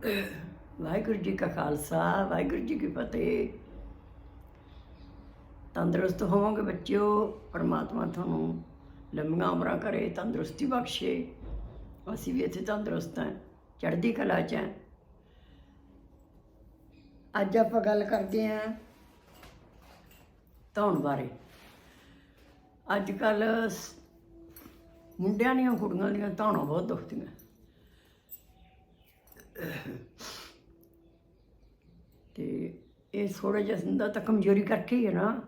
ਵਾਹਿਗੁਰੂ ਜੀ ਕਾ ਖਾਲਸਾ, ਵਾਹਿਗੁਰੂ ਜੀ ਕੀ ਫਤਿਹ। ਤੰਦਰੁਸਤ ਹੋਵੋਗੇ ਬੱਚਿਓ, ਪਰਮਾਤਮਾ ਤੁਹਾਨੂੰ ਲੰਮੀਆਂ ਉਮਰਾਂ ਕਰੇ, ਤੰਦਰੁਸਤੀ ਬਖਸ਼ੇ। ਅਸੀਂ ਵੀ ਇੱਥੇ ਤੰਦਰੁਸਤ ਹਾਂ, ਚੜ੍ਹਦੀ ਕਲਾ 'ਚ ਹਾਂ। ਅੱਜ ਆਪਾਂ ਗੱਲ ਕਰਦੇ ਹਾਂ ਧੌਣ ਬਾਰੇ। ਅੱਜ ਕੱਲ ਮੁੰਡਿਆਂ ਦੀਆਂ, ਕੁੜੀਆਂ ਦੀਆਂ ਧੌਣਾਂ ਬਹੁਤ ਦੁਖਦੀਆਂ। ਤੇ ਇਹ ਥੋੜਾ ਜਿਹਾ ਹੁੰਦਾ ਤਾਂ ਕਮਜ਼ੋਰੀ ਕਰਕੇ ਹੀ ਹੈ ਨਾ।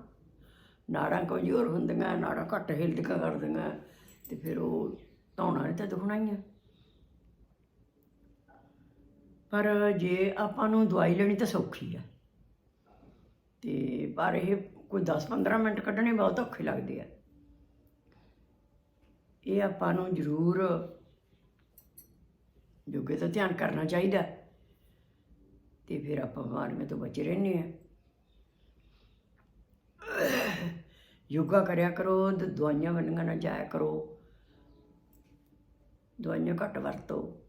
ਨਾੜਾਂ ਕਮਜ਼ੋਰ ਹੁੰਦੀਆਂ, ਨਾੜਾਂ ਘੱਟ ਹਿਲਦੀਆਂ ਕਰਦੀਆਂ, ਤੇ ਫਿਰ ਉਹ ਧੌਣਾਂ ਨਹੀਂ ਤਾਂ ਦੁਖਣਾ ਹੀ ਹੈ ਪਰ ਜੇ ਆਪਾਂ ਨੂੰ ਦਵਾਈ ਲੈਣੀ ਤਾਂ ਸੌਖੀ ਆ। ਤੇ ਪਰ ਇਹ ਕੋਈ 10-15 ਮਿੰਟ ਕੱਢਣੇ ਬਹੁਤ ਔਖੇ ਲੱਗਦੇ ਆ। ਇਹ ਆਪਾਂ ਨੂੰ ਜ਼ਰੂਰ ਯੋਗੇ ਦਾ ਧਿਆਨ ਕਰਨਾ ਚਾਹੀਦਾ ਤੇ ਫਿਰ ਆਪਾਂ ਬਿਮਾਰੀਆਂ ਤੋਂ ਬਚੇ ਰਹਿੰਦੇ ਆ ਯੋਗਾ ਕਰਿਆ ਕਰੋ ਤੇ ਦਵਾਈਆਂ ਵੰਡੀਆਂ ਨਾ ਜਾਇਆ ਕਰੋ। ਦਵਾਈਆਂ ਘੱਟ ਵਰਤੋ।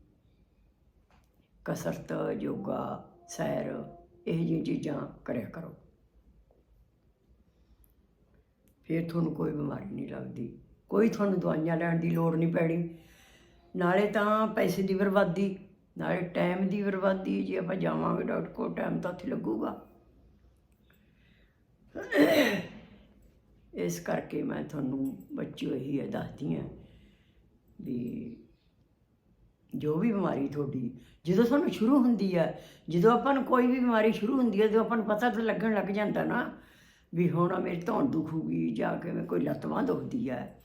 ਕਸਰਤ, ਯੋਗਾ, ਸੈਰ, ਇਹ ਜਿਹੀਆਂ ਚੀਜ਼ਾਂ ਕਰਿਆ ਕਰੋ। ਫਿਰ ਤੁਹਾਨੂੰ ਕੋਈ ਬਿਮਾਰੀ ਨਹੀਂ ਲੱਗਦੀ। ਕੋਈ ਤੁਹਾਨੂੰ ਦਵਾਈਆਂ ਲੈਣ ਦੀ ਲੋੜ ਨਹੀਂ ਪੈਣੀ। ਨਾਲੇ ਤਾਂ ਪੈਸੇ ਦੀ ਬਰਬਾਦੀ, ਨਾਲੇ ਟਾਈਮ ਦੀ ਬਰਬਾਦੀ, ਜੇ ਆਪਾਂ ਜਾਵਾਂਗੇ ਡਾਕਟਰ ਕੋਲ ਟਾਈਮ ਤਾਂ ਉੱਥੇ ਲੱਗੂਗਾ। ਇਸ ਕਰਕੇ ਮੈਂ ਤੁਹਾਨੂੰ ਬੱਚਿਓ ਇਹੀ ਹੈ ਦੱਸਦੀ ਹਾਂ ਵੀ ਜੋ ਵੀ ਬਿਮਾਰੀ ਤੁਹਾਡੀ, ਜਦੋਂ ਤੁਹਾਨੂੰ ਸ਼ੁਰੂ ਹੁੰਦੀ ਹੈ ਜਦੋਂ ਆਪਾਂ ਨੂੰ ਕੋਈ ਵੀ ਬਿਮਾਰੀ ਸ਼ੁਰੂ ਹੁੰਦੀ ਹੈ ਜਦੋਂ ਆਪਾਂ ਨੂੰ ਪਤਾ ਤਾਂ ਲੱਗਣ ਲੱਗ ਜਾਂਦਾ ਨਾ ਵੀ ਹੁਣ ਮੇਰੀ ਧੌਣ ਦੁਖੂਗੀ ਜਾਂ ਕਿਵੇਂ ਕੋਈ ਲੱਤ ਬਾਂਹ ਦੁਖਦੀ ਹੈ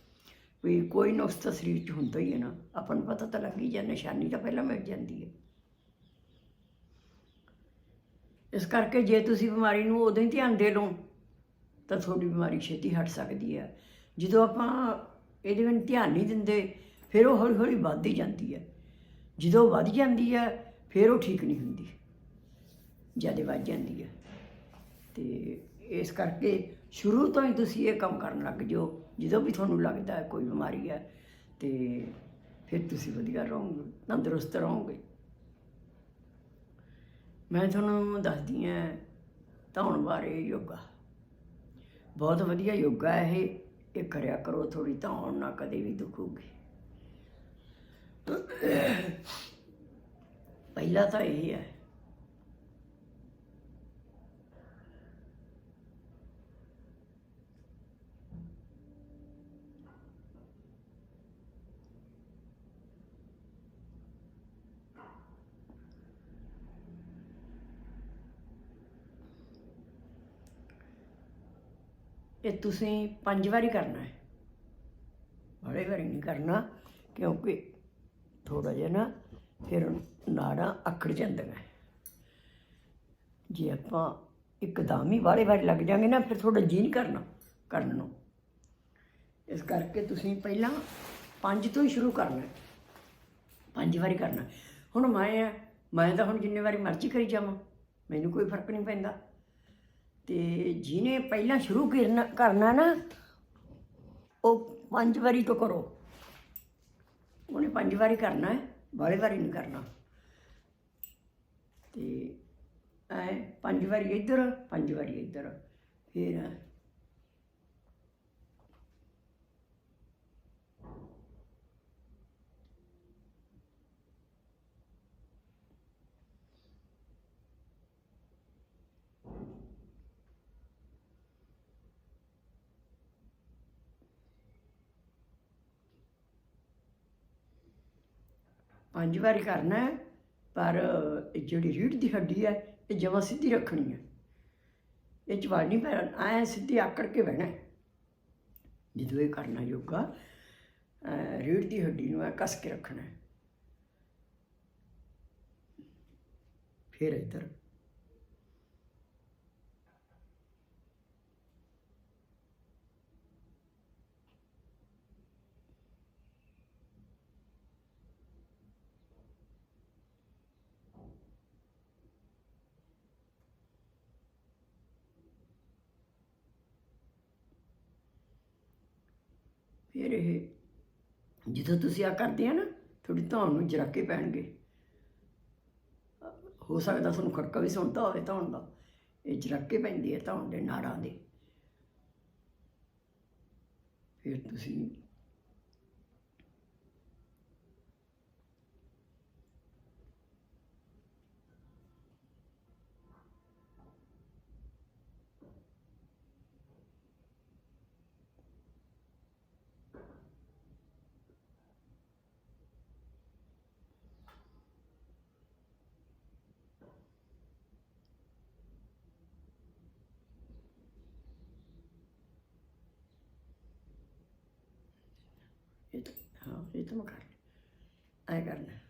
ਵੀ ਕੋਈ ਨੁਕਸ ਤਾਂ ਸਰੀਰ 'ਚ ਹੁੰਦਾ ਹੀ ਹੈ ਨਾ। ਆਪਾਂ ਨੂੰ ਪਤਾ ਤਾਂ ਲੱਗ ਹੀ ਜਾਂ ਨਿਸ਼ਾਨੀ ਤਾਂ ਪਹਿਲਾਂ ਮਿਲ ਜਾਂਦੀ ਹੈ। ਇਸ ਕਰਕੇ ਜੇ ਤੁਸੀਂ ਬਿਮਾਰੀ ਨੂੰ ਉਦੋਂ ਹੀ ਧਿਆਨ ਦੇ ਲਓ, ਤਾਂ ਤੁਹਾਡੀ ਬਿਮਾਰੀ ਛੇਤੀ ਹਟ ਸਕਦੀ ਹੈ। ਜਦੋਂ ਆਪਾਂ ਇਹਦੇ ਵੱਲ ਧਿਆਨ ਨਹੀਂ ਦਿੰਦੇ, ਫਿਰ ਉਹ ਹੌਲੀ ਹੌਲੀ ਵੱਧਦੀ ਜਾਂਦੀ ਹੈ। ਜਦੋਂ ਵੱਧ ਜਾਂਦੀ ਹੈ, ਫਿਰ ਉਹ ਠੀਕ ਨਹੀਂ ਹੁੰਦੀ। ਜ਼ਿਆਦਾ ਵੱਧ ਜਾਂਦੀ ਹੈ। ਤੇ ਇਸ ਕਰਕੇ ਸ਼ੁਰੂ ਤੋਂ ਹੀ ਤੁਸੀਂ ਇਹ ਕੰਮ ਕਰਨ ਲੱਗ ਜਾਓ। ਜਦੋਂ ਵੀ ਤੁਹਾਨੂੰ ਲੱਗਦਾ ਕੋਈ ਬਿਮਾਰੀ ਹੈ ਤੇ ਫਿਰ ਤੁਸੀਂ ਵਧੀਆ ਰਹੋਗੇ, ਤੰਦਰੁਸਤ ਰਹੋਗੇ। ਮੈਂ ਤੁਹਾਨੂੰ ਦੱਸਦੀ ਹਾਂ ਧੌਣ ਬਾਰੇ ਯੋਗਾ। ਬਹੁਤ ਵਧੀਆ ਯੋਗਾ ਹੈ ਇਹ ਇਹ ਕਰਿਆ ਕਰੋ ਥੋੜੀ ਧੌਣ ਨਾ ਕਦੇ ਵੀ ਦੁਖੂਗੀ। ਪਹਿਲਾ ਤਾਂ ਇਹ ਹੈ ਇਹ ਤੁਸੀਂ ਪੰਜ ਵਾਰੀ ਕਰਨਾ ਹੈ। ਬੜੇ ਵਾਰੀ ਨਹੀਂ ਕਰਨਾ, ਕਿਉਂਕਿ ਥੋੜਾ ਜਿਹਾ ਨਾ ਫਿਰ ਨਾੜਾਂ ਅਕੜ ਜਾਂਦੀਆਂ ਜੇ ਆਪਾਂ ਇੱਕਦਮ ਹੀ ਵਾਲੇ ਵਾਰੀ ਲੱਗ ਜਾਾਂਗੇ ਨਾ, ਫਿਰ ਥੋੜਾ ਜੀ ਨਹੀਂ ਕਰਨਾ ਕਰਨ ਨੂੰ। ਇਸ ਕਰਕੇ ਤੁਸੀਂ ਪਹਿਲਾਂ ਪੰਜ ਤੋਂ ਹੀ ਸ਼ੁਰੂ ਕਰਨਾ ਪੰਜ ਵਾਰੀ ਕਰਨਾ ਹੁਣ ਮੈਂ ਆ ਮੈਂ ਤਾਂ ਹੁਣ ਜਿੰਨੇ ਵਾਰੀ ਮਰਜ਼ੀ ਕਰੀ ਜਾਵਾਂ, ਮੈਨੂੰ ਕੋਈ ਫ਼ਰਕ ਨਹੀਂ ਪੈਂਦਾ। ਤੇ ਜਿਹਨੇ ਪਹਿਲਾਂ ਸ਼ੁਰੂ ਕਰਨਾ ਕਰਨਾ ਨਾ, ਉਹ ਪੰਜ ਵਾਰੀ ਤੋਂ ਕਰੋ। ਉਹਨੇ ਪੰਜ ਵਾਰੀ ਕਰਨਾ ਹੈ ਬਾਰੇ ਵਾਰੀ ਨਹੀਂ ਕਰਨਾ। ਤੇ ਐ, ਪੰਜ ਵਾਰੀ ਇੱਧਰ, ਪੰਜ ਵਾਰੀ ਇੱਧਰ, ਫਿਰ ਪੰਜ ਵਾਰੀ ਕਰਨਾ ਹੈ, ਪਰ ਜਿਹੜੀ ਰੀੜ ਦੀ ਹੱਡੀ ਹੈ, ਇਹ ਜਮਾਂ ਸਿੱਧੀ ਰੱਖਣੀ ਹੈ। ਇਹ ਚ ਵੜ ਨਹੀਂ ਪੈਣਾ, ਐ ਸਿੱਧੀ ਆਕੜ ਕੇ ਬਹਿਣਾ ਜਦੋਂ ਇਹ ਕਰਨਾ ਯੋਗਾ, ਅਹ ਰੀੜ ਦੀ ਹੱਡੀ ਨੂੰ ਐ ਕੱਸ ਕੇ ਰੱਖਣਾ ਫਿਰ ਇੱਧਰ ਫਿਰ ਇਹ ਜਦੋਂ ਤੁਸੀਂ ਆ ਕਰਦੇ ਆ ਨਾ, ਤੁਹਾਡੀ ਧੌਣ ਨੂੰ ਜਰਾਕੇ ਪੈਣਗੇ। ਹੋ ਸਕਦਾ ਤੁਹਾਨੂੰ ਖੜਕਾ ਵੀ ਸੁਣਦਾ ਹੋਵੇ ਧੌਣ ਦਾ। ਇਹ ਜਰਾਕੇ ਪੈਂਦੀ ਹੈ ਧੌਣ ਦੇ ਨਾੜਾਂ ਦੇ। ਫਿਰ ਤੁਸੀਂ ये तो हाँ है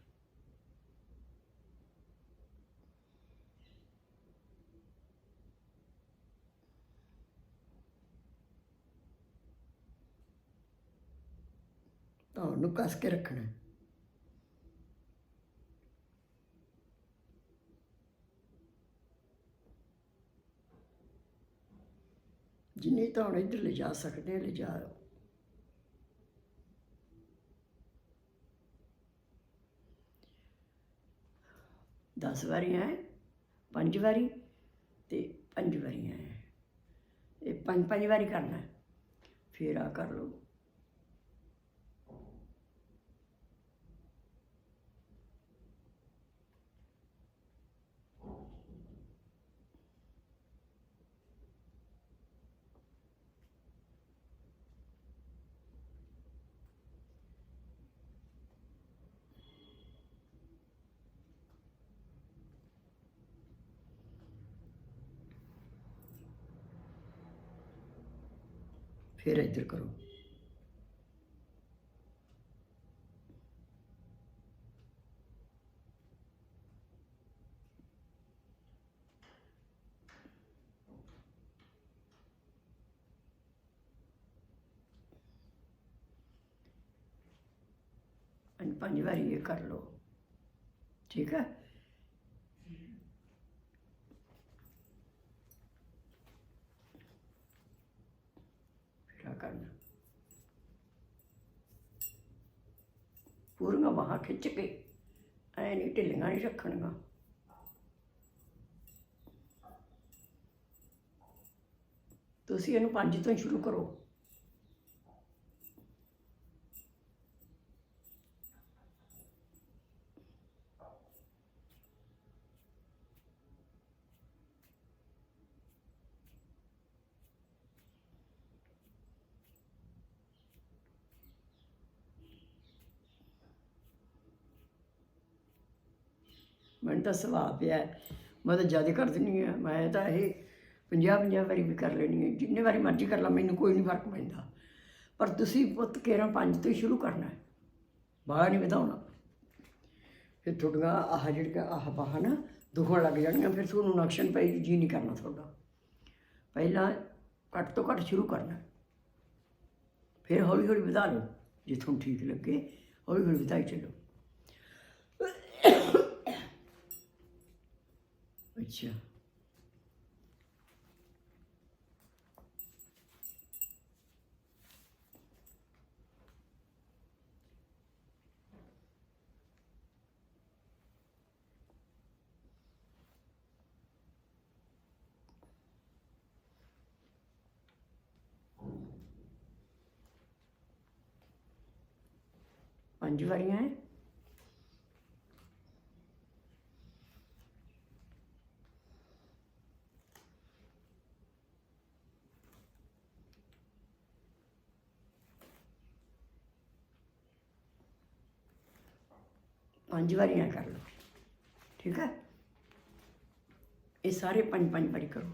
ਧੌਣ ਨੂੰ ਕੱਸ ਕੇ ਰੱਖਣਾ। ਜਿੰਨੀ ਧੌਣ ਇੱਧਰ ਲਿਜਾ ਸਕਦੇ ਲਿਜਾ 10 ਵਾਰੀ ਆਏ ਪੰਜ ਵਾਰੀ ਤੇ ਪੰਜ ਵਾਰੀ ਆਏ ਇਹ ਪੰਜ ਪੰਜ ਵਾਰੀ ਕਰਨਾ ਫਿਰ ਆ ਕਰ ਲਓ। ਫਿਰ ਇੱਧਰ ਕਰੋ ਪੰਜ ਪੰਜ ਵਾਰੀ ਇਹ ਕਰ ਲਓ ਠੀਕ ਹੈ ਫਿਰ ਆ ਕਰਨਾ ਪੂਰੀਆਂ ਬਾਹਾਂ ਖਿੱਚ ਕੇ ਐ ਨਹੀਂ ਢਿੱਲੀਆਂ ਨਹੀਂ ਰੱਖਣੀਆਂ। ਤੁਸੀਂ ਇਹਨੂੰ ਪੰਜ ਤੋਂ ਸ਼ੁਰੂ ਕਰੋ। ਮੈਨੂੰ ਤਾਂ ਸੁਭਾਅ ਪਿਆ। ਮੈਂ ਤਾਂ ਜ਼ਿਆਦਾ ਕਰ ਦਿੰਦੀ ਹਾਂ। ਮੈਂ ਤਾਂ ਇਹ 50 50 ਵਾਰੀ ਵੀ ਕਰ ਲੈਣੀ ਹੈ। ਜਿੰਨੇ ਵਾਰੀ ਮਰਜ਼ੀ ਕਰ ਲਾ, ਮੈਨੂੰ ਕੋਈ ਨਹੀਂ ਫ਼ਰਕ ਪੈਂਦਾ। ਪਰ ਤੁਸੀਂ ਪੁੱਤ ਕੇਰਾਂ ਪੰਜ ਤੋਂ ਹੀ ਸ਼ੁਰੂ ਕਰਨਾ ਹੈ। ਬਾਹਰ ਨਹੀਂ ਵਧਾਉਣਾ। ਫਿਰ ਤੁਹਾਡੀਆਂ ਆਹ ਜਿਹੜੀਆਂ ਆਹ ਬਾਹਾਂ ਨਾ, ਦੁਖਣ ਲੱਗ ਜਾਣਗੀਆਂ। ਫਿਰ ਤੁਹਾਨੂੰ ਨਕਸ਼ਨ ਪਈ ਜੀ ਨਹੀਂ ਕਰਨਾ ਤੁਹਾਡਾ। ਪਹਿਲਾਂ ਘੱਟ ਤੋਂ ਘੱਟ ਸ਼ੁਰੂ ਕਰਨਾ ਫਿਰ ਹੌਲੀ ਹੌਲੀ ਵਧਾ ਲਓ। ਜੇ ਤੁਹਾਨੂੰ ਠੀਕ ਲੱਗੇ ਹੌਲੀ ਹੌਲੀ ਵਧਾਈ ਚੱਲੋ। ਅੱਛਾ ਪੰਜ ਵਾਰੀਆਂ ਹੈ ਪੰਜ ਵਾਰੀ ਵਾਰੀਆਂ ਕਰ ਲਓ। ਠੀਕ ਹੈ ਇਹ ਸਾਰੇ ਪੰਜ ਪੰਜ ਵਾਰੀ ਕਰੋ।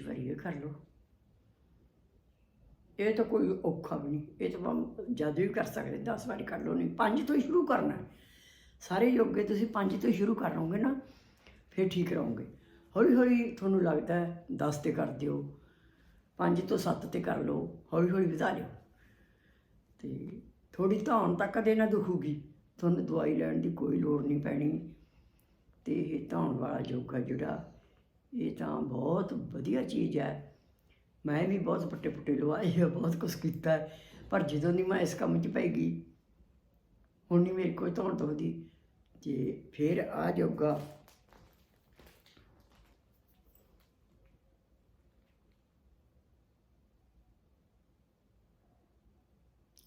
ਪੰਜ ਵਾਰੀ ਇਹ ਕਰ ਲਓ। ਇਹ ਤਾਂ ਕੋਈ ਔਖਾ ਵੀ ਨਹੀਂ। ਇਹ ਤਾਂ ਭਾਵੇਂ ਵੀ ਕਰ ਸਕਦੇ 10 ਵਾਰੀ ਕਰ ਲਓ, ਨਹੀਂ, ਪੰਜ ਤੋਂ ਹੀ ਸ਼ੁਰੂ ਕਰਨਾ। ਸਾਰੇ ਯੋਗੇ ਤੁਸੀਂ ਪੰਜ ਤੋਂ ਹੀ ਸ਼ੁਰੂ ਕਰ ਲਓਗੇ ਨਾ, ਫਿਰ ਠੀਕ ਰਹੋਗੇ। ਹੌਲੀ ਹੌਲੀ ਤੁਹਾਨੂੰ ਲੱਗਦਾ ਹੈ 10 ਤੇ ਕਰ ਦਿਓ, ਪੰਜ ਤੋਂ 7 ਤੇ ਕਰ ਲਓ ਹੌਲੀ ਹੌਲੀ ਵਧਾ ਲਿਓ। ਤੇ ਥੋੜੀ ਧੌਣ ਤੱਕ ਕਦੇ ਨਾ ਦੁਖੂਗੀ। ਤੁਹਾਨੂੰ ਦਵਾਈ ਲੈਣ ਦੀ ਕੋਈ ਲੋੜ ਨਹੀਂ ਪੈਣੀ। ਤੇ ਇਹ ਧੌਣ ਵਾਲਾ ਯੋਗਾ ਜਿਹੜਾ ਇਹ ਤਾਂ ਬਹੁਤ ਵਧੀਆ ਚੀਜ਼ ਹੈ। ਮੈਂ ਵੀ ਬਹੁਤ ਪੱਟੇ ਪੁੱਟੇ ਲਵਾਏ ਆ, ਬਹੁਤ ਕੁਛ ਕੀਤਾ ਪਰ ਜਦੋਂ ਦੀ ਮੈਂ ਇਸ ਕੰਮ 'ਚ ਪੈ ਗਈ, ਹੁਣ ਨਹੀਂ ਮੇਰੇ ਕੋਈ ਧੌਣ ਦੁਖਦੀ ਤੇ ਫਿਰ ਆ ਜਾਊਗਾ।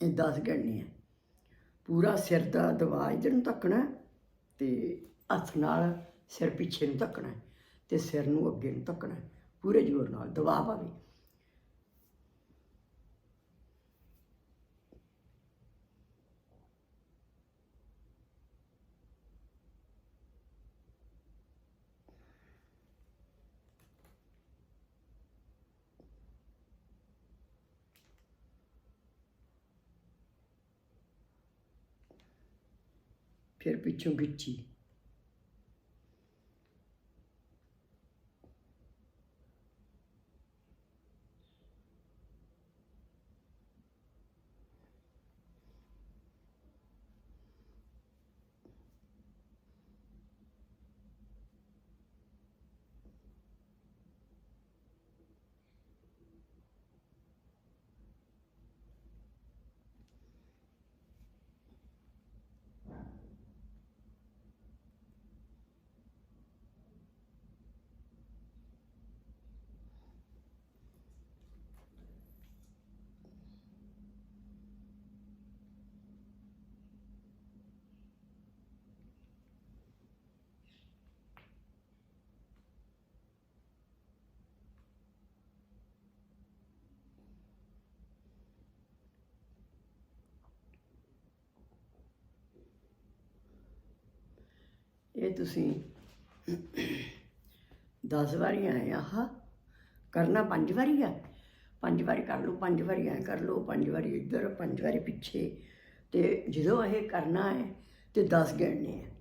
ਇਹ 10 ਗਣਨੀ ਹੈ ਪੂਰਾ ਸਿਰ ਦਾ ਦਬਾ ਇੱਧਰ ਨੂੰ ਧੱਕਣਾ ਹੈ ਤੇ ਹੱਥ ਨਾਲ ਸਿਰ ਪਿੱਛੇ ਨੂੰ ਧੱਕਣਾ ਤੇ ਸਿਰ ਨੂੰ ਅੱਗੇ ਨੂੰ ਧੱਕਣਾ ਪੂਰੇ ਜ਼ੋਰ ਨਾਲ ਦਬਾਅ ਪਾਵੇ। ਫਿਰ ਪਿੱਛੋਂ ਗਿੱਚੀ। ਇਹ ਤੁਸੀਂ 10 ਵਾਰੀ ਆਏ ਆਹ, ਕਰਨਾ ਪੰਜ ਵਾਰੀ ਆ? ਪੰਜ ਵਾਰੀ ਕਰ ਲਓ, ਪੰਜ ਵਾਰੀ ਐ ਕਰ ਲਓ, ਪੰਜ ਵਾਰੀ ਇੱਧਰ, ਪੰਜ ਵਾਰੀ ਪਿੱਛੇ। ਤੇ ਜਦੋਂ ਇਹ ਕਰਨਾ ਹੈ, ਤੇ 10 ਗਿਣਨੇ ਹੈ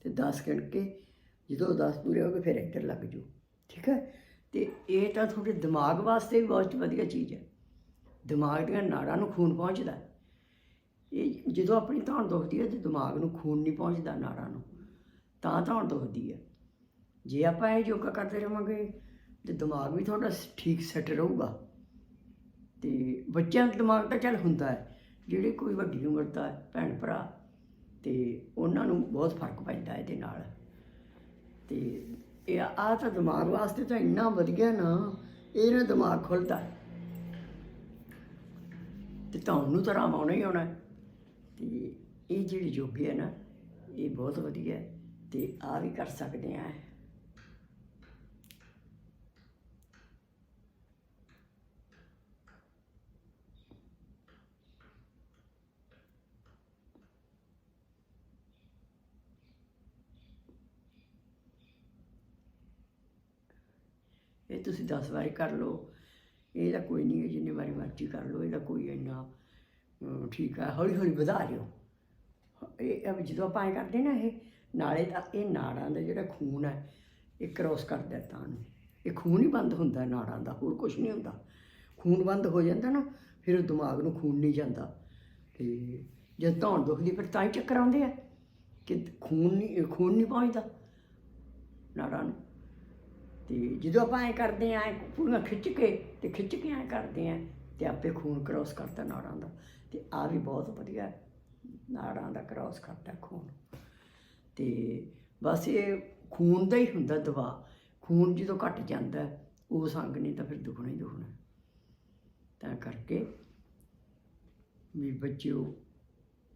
ਤੇ 10 ਗਿਣ ਕੇ ਜਦੋਂ 10 ਪੂਰੇ ਹੋ ਗਏ, ਫਿਰ ਇੱਧਰ ਲੱਗ ਜਾਓ। ਠੀਕ ਹੈ? ਤੇ ਇਹ ਤਾਂ ਤੁਹਾਡੇ ਦਿਮਾਗ ਵਾਸਤੇ ਵੀ ਬਹੁਤ ਵਧੀਆ ਚੀਜ਼ ਹੈ। ਦਿਮਾਗ ਦੀਆਂ ਨਾੜਾਂ ਨੂੰ ਖੂਨ ਪਹੁੰਚਦਾ। ਇਹ ਜਦੋਂ ਆਪਣੀ ਧੌਣ ਦੁਖਦੀ ਹੈ, ਤੇ ਦਿਮਾਗ ਨੂੰ ਖੂਨ ਨਹੀਂ ਪਹੁੰਚਦਾ ਨਾੜਾਂ ਨੂੰ। ਤਾਂ ਧੌਣ ਦੁਖਦੀ ਹੈ ਜੇ ਆਪਾਂ ਇਹ ਯੋਗਾ ਕਰਦੇ ਰਹਾਂਗੇ ਤੇ ਦਿਮਾਗ ਵੀ ਤੁਹਾਡਾ ਸ- ਠੀਕ ਸੈੱਟ ਰਹੂਗਾ ਤੇ ਬੱਚਿਆਂ ਦਾ ਦਿਮਾਗ ਤਾਂ ਚੱਲ ਹੁੰਦਾ ਹੈ, ਜਿਹੜੇ ਕੋਈ ਵੱਡੀ ਉਮਰ ਦਾ ਭੈਣ ਭਰਾ, ਤੇ ਉਹਨਾਂ ਨੂੰ ਬਹੁਤ ਫ਼ਰਕ ਪੈਂਦਾ ਇਹਦੇ ਨਾਲ ਤੇ ਇਹ ਆ ਤਾਂ ਦਿਮਾਗ ਵਾਸਤੇ ਤਾਂ ਇੰਨਾ ਵਧੀਆ ਨਾ ਇਹਨੇ ਦਿਮਾਗ ਖੁੱਲਦਾ ਹੈ। ਤੇ ਤੁਹਾਨੂੰ ਤਾਂ ਆਰਾਮ ਆਉਣਾ ਹੀ ਆਉਣਾ ਹੈ। ਤੇ ਇਹ ਜਿਹੜੀ ਯੋਗੀ ਹੈ ਨਾ, ਇਹ ਬਹੁਤ ਵਧੀਆ ਹੈ ਤੇ ਆ ਵੀ ਕਰ ਸਕਦੇ ਆ। ਇਹ ਤੁਸੀਂ 10 ਵਾਰੀ ਕਰ ਲਓ। ਇਹਦਾ ਕੋਈ ਨਹੀਂ ਹੈ, ਜਿੰਨੀ ਵਾਰੀ ਮਰਜ਼ੀ ਕਰ ਲਓ। ਇਹਦਾ ਕੋਈ ਇੰਨਾ ਠੀਕ ਹੈ ਹੌਲੀ ਹੌਲੀ ਵਧਾ ਲਿਓ ਇਹ ਇਹ ਜਦੋਂ ਆਪਾਂ ਐਂ ਕਰਦੇ ਨਾ ਇਹ ਨਾਲੇ ਦਾ ਇਹ ਨਾੜਾਂ ਦਾ ਜਿਹੜਾ ਖੂਨ ਹੈ, ਇਹ ਕ੍ਰੋਸ ਕਰਦਾ ਤਾਂ ਨੂੰ ਇਹ ਖੂਨ ਹੀ ਬੰਦ ਹੁੰਦਾ ਨਾੜਾਂ ਦਾ, ਹੋਰ ਕੁਝ ਨਹੀਂ ਹੁੰਦਾ। ਖੂਨ ਬੰਦ ਹੋ ਜਾਂਦਾ ਨਾ, ਫਿਰ ਉਹ ਦਿਮਾਗ ਨੂੰ ਖੂਨ ਨਹੀਂ ਜਾਂਦਾ। ਤੇ ਜਦ ਧੌਣ ਦੁਖਦੀ ਫਿਰ ਤਾਂ ਹੀ ਚੱਕਰ ਆਉਂਦੇ ਆ ਕਿ ਖੂਨ ਨਹੀਂ ਖੂਨ ਨਹੀਂ ਪਹੁੰਚਦਾ ਨਾੜਾਂ ਨੂੰ। ਤੇ ਜਦੋਂ ਆਪਾਂ ਐ ਕਰਦੇ ਆਂ ਪੂਰੀਆਂ ਖਿੱਚ ਕੇ ਤੇ ਖਿੱਚ ਕੇ ਐ ਕਰਦੇ ਆਂ ਤੇ ਆਪੇ ਖੂਨ ਕ੍ਰੋਸ ਕਰਦਾ ਨਾੜਾਂ ਦਾ। ਤੇ ਆ ਵੀ ਬਹੁਤ ਵਧੀਆ ਨਾੜਾਂ ਦਾ ਕ੍ਰੋਸ ਕਰਦਾ ਖੂਨ। ਤੇ ਬਸ ਇਹ ਖੂਨ ਦਾ ਹੀ ਹੁੰਦਾ ਦਵਾ। ਖੂਨ ਜਦੋਂ ਘਟ ਜਾਂਦਾ, ਉਹ ਸੰਗ ਨਹੀਂ ਤਾਂ ਫਿਰ ਦੁਖਣਾ ਹੀ ਦੁਖਣਾ ਤਾਂ ਕਰਕੇ ਵੀ ਬੱਚਿਓ,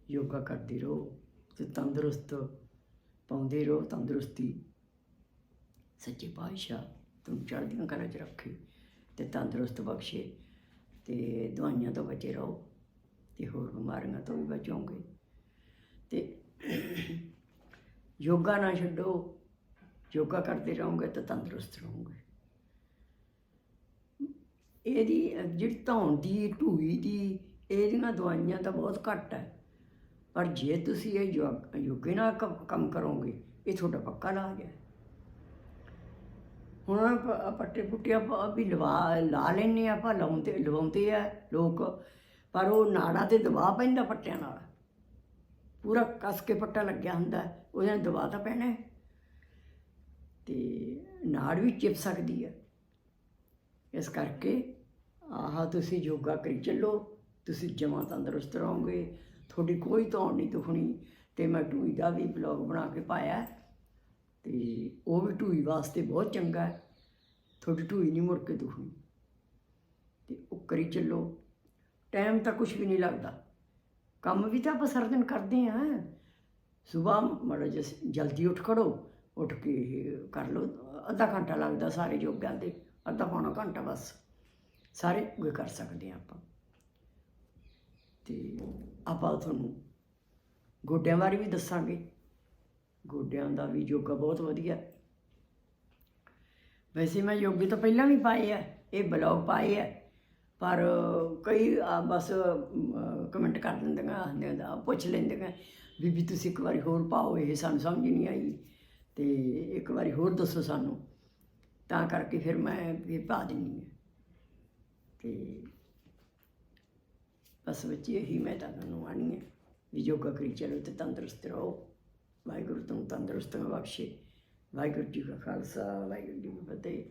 ਯੋਗਾ ਕਰਦੇ ਰਹੋ ਤੇ ਤੰਦਰੁਸਤ ਪਾਉਂਦੇ ਰਹੋ, ਤੰਦਰੁਸਤੀ। ਸੱਚੇ ਪਾਤਸ਼ਾਹ ਤੁਹਾਨੂੰ ਚੜ੍ਹਦੀਆਂ ਕਲਾ 'ਚ ਰੱਖੇ ਤੇ ਤੰਦਰੁਸਤ ਬਖਸ਼ੇ ਤੇ ਦਵਾਈਆਂ ਤੋਂ ਬਚੇ ਰਹੋ ਤੇ ਹੋਰ ਬਿਮਾਰੀਆਂ ਤੋਂ ਵੀ ਬਚੋਗੇ। ਤੇ ਯੋਗਾ ਨਾ ਛੱਡੋ, ਯੋਗਾ ਕਰਦੇ ਰਹੋਗੇ ਤਾਂ ਤੰਦਰੁਸਤ ਰਹੋਗੇ। ਇਹਦੀ, ਜਿਹੜੀ ਧੌਣ ਦੀ, ਢੂਈ ਦੀ, ਇਹਦੀਆਂ ਦਵਾਈਆਂ ਤਾਂ ਬਹੁਤ ਘੱਟ ਹੈ। ਪਰ ਜੇ ਤੁਸੀਂ ਇਹ ਯੋਗ- ਯੋਗੇ ਨਾਲ ਕ- ਕੰਮ ਕਰੋਗੇ, ਇਹ ਤੁਹਾਡਾ ਪੱਕਾ ਇਲਾਜ ਹੈ। ਹੁਣ ਪੱਟੇ ਪੁੱਟੇ ਵੀ ਲਵਾ, ਲਾ ਲੈਨੇ ਆਪਾਂ, ਲਾਉਂਦੇ, ਲਵਾਉਂਦੇ ਆ ਲੋਕ, ਪਰ ਉਹ ਨਾੜਾ ਤੇ ਦਬਾਅ ਪੈਂਦਾ ਪੱਟਿਆਂ ਨਾਲ। ਪੂਰਾ ਕੱਸ ਕੇ ਪੱਟਾ ਲੱਗਿਆ ਹੁੰਦਾ ਉਹਦੇ ਨਾਲ ਦਬਾ ਤਾਂ ਪੈਣਾ ਹੈ। ਤੇ ਨਾੜ ਵੀ ਚਿਪ ਸਕਦੀ ਹੈ। ਇਸ ਕਰਕੇ ਆਹ, ਤੁਸੀਂ ਯੋਗਾ ਕਰੀ ਚੱਲੋ, ਤੁਸੀਂ ਜਮਾਂ ਤੰਦਰੁਸਤ ਰਹੋਗੇ, ਤੁਹਾਡੀ ਕੋਈ ਧੌਣ ਨਹੀਂ ਦੁਖਣੀ। ਤੇ ਮੈਂ ਟੂਈ ਦਾ ਵੀ ਬਲੌਗ ਬਣਾ ਕੇ ਪਾਇਆ ਹੈ। ਤੇ ਉਹ ਵੀ ਢੂਈ ਵਾਸਤੇ ਬਹੁਤ ਚੰਗਾ ਹੈ। ਤੁਹਾਡੀ ਢੂਈ ਨਹੀਂ ਮੁੜ ਕੇ ਦੁਖਣੀ। ਤੇ ਉਹ ਕਰੀ ਚੱਲੋ। ਟਾਈਮ ਤਾਂ ਕੁਝ ਵੀ ਨਹੀਂ ਲੱਗਦਾ। ਕੰਮ ਵੀ ਤਾਂ ਆਪਾਂ ਸਾਰਾ ਦਿਨ ਕਰਦੇ ਆ। ਸਵੇਰ ਮੜਾ ਜਿਹਾ ਜਲਦੀ ਉੱਠ ਖੜੋ, ਉੱਠ ਕੇ ਕਰ ਲਓ। ਅੱਧਾ ਘੰਟਾ ਲੱਗਦਾ ਸਾਰੇ ਯੋਗਾਂ ਦੇ, ਅੱਧਾ ਪੌਣਾ ਘੰਟਾ ਬਸ। ਸਾਰੇ ਉਹ ਕਰ ਸਕਦੇ ਆ ਆਪਾਂ। ਤੇ ਆਪਾਂ ਤੁਹਾਨੂੰ ਗੋਡਿਆਂ ਬਾਰੇ ਵੀ ਦੱਸਾਂਗੇ। ਗੋਡਿਆਂ ਦਾ ਵੀ ਯੋਗਾ ਬਹੁਤ ਵਧੀਆ। ਵੈਸੇ ਮੈਂ ਯੋਗੇ ਤੋਂ ਪਹਿਲਾਂ ਵੀ ਪਾਏ ਆ, ਇਹ ਬਲੌਗ ਪਾਏ ਆ। ਪਰ ਕਈ ਬਸ ਕਮੈਂਟ ਕਰ ਦਿੰਦੀਆਂ ਆਂਦੇ ਦਾ ਪੁੱਛ ਲੈਂਦੀਆਂ ਬੀਬੀ ਤੁਸੀਂ ਇੱਕ ਵਾਰੀ ਹੋਰ ਪਾਓ, ਇਹ ਸਾਨੂੰ ਸਮਝ ਨਹੀਂ ਆਈ। ਤੇ ਇੱਕ ਵਾਰੀ ਹੋਰ ਦੱਸੋ ਸਾਨੂੰ। ਤਾਂ ਕਰਕੇ ਫਿਰ ਮੈਂ ਇਹ ਪਾ ਦਿੰਦੀ ਹਾਂ। ਤੇ ਬਸ ਵਿੱਚ ਇਹੀ ਮੈਂ ਤਾਂ ਤੁਹਾਨੂੰ ਆਣੀ ਹੈ ਵੀ ਯੋਗਾ ਕਰੀ ਚਲੋ ਤੇ ਤੰਦਰੁਸਤ ਰਹੋ। ਵਾਹਿਗੁਰੂ ਤੁਹਾਨੂੰ ਤੰਦਰੁਸਤੀਆਂ ਬਖਸ਼ੇ। ਵਾਹਿਗੁਰੂ ਜੀ ਕਾ ਖਾਲਸਾ, ਵਾਹਿਗੁਰੂ ਜੀ ਕੀ ਫਤਿਹ।